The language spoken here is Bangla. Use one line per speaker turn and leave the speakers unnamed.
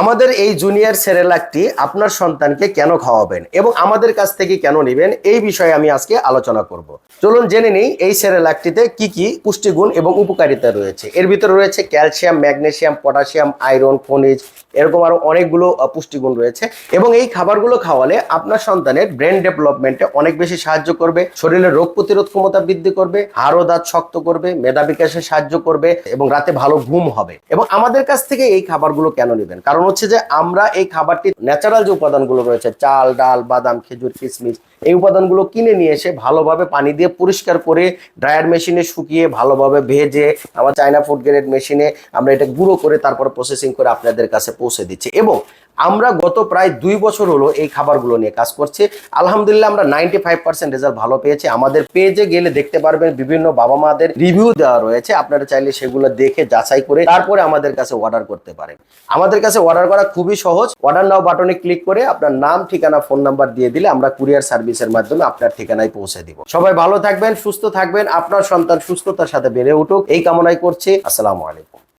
আমাদের এই জুনিয়র সেরেলাকটি আপনার সন্তানকে কেন খাওয়াবেন এবং আমাদের কাছ থেকে কেন নেবেন এই বিষয়ে আমি আজকে আলোচনা করব। চলুন জেনে নিই এই সেরেলাকটিতে কি কি পুষ্টিগুণ এবং উপকারিতা রয়েছে। এর ভিতরে রয়েছে ক্যালসিয়াম, ম্যাগনেসিয়াম পটাশিয়াম আয়রন, খনিজ এরকম আরও অনেকগুলো পুষ্টিগুণ রয়েছে এবং এই খাবারগুলো খাওয়ালে আপনার সন্তানের ব্রেন ডেভেলপমেন্টে অনেক বেশি সাহায্য করবে শরীরের রোগ প্রতিরোধ ক্ষমতা বৃদ্ধি করবে হাড় দাঁত শক্ত করবে মেধা বিকাশে সাহায্য করবে এবং রাতে ভালো ঘুম হবে। এবং আমাদের কাছ থেকে এই খাবারগুলো কেন নেবেন? কারণ হচ্ছে যে আমরা এই খাবারটি ন্যাচারাল যে উপাদানগুলো রয়েছে, চাল, ডাল, বাদাম, খেজুর, কিশমিশ, এই উপাদানগুলো কিনে নিয়ে এসে ভালোভাবে পানি দিয়ে পরিষ্কার করে ড্রায়ার মেশিনে শুকিয়ে ভালোভাবে ভেজে আমার চায়না ফুড গ্রেড মেশিনে আমরা এটা গুঁড়ো করে তারপর প্রসেসিং করে আপনাদের কাছে পৌঁছে দিচ্ছি। এবং আমরা গত প্রায় দুই বছর হলো এই খাবারগুলো নিয়ে কাজ করছি। আলহামদুলিল্লাহ আমরা নাইনটি ফাইভ পার্সেন্ট রেজাল্ট ভালো পেয়েছি। আমাদের পেজে গেলে দেখতে পারবেন বিভিন্ন বাবা মাদের রিভিউ দেওয়া রয়েছে। আপনারা চাইলে সেগুলো দেখে যাচাই করে তারপরে আমাদের কাছে অর্ডার করতে পারেন। আমাদের কাছে অর্ডার করা খুবই সহজ। অর্ডার নাও বাটনে ক্লিক করে আপনার নাম, ঠিকানা ফোন নাম্বার দিয়ে দিলে আমরা কুরিয়ার সার্ভিসের মাধ্যমে আপনার ঠিকানায় পৌঁছে দিব। সবাই ভালো থাকবেন, সুস্থ থাকবেন। আপনার সন্তান সুস্থতার সাথে বেড়ে উঠুক। এই কামনাই করছি। আসসালামু আলাইকুম।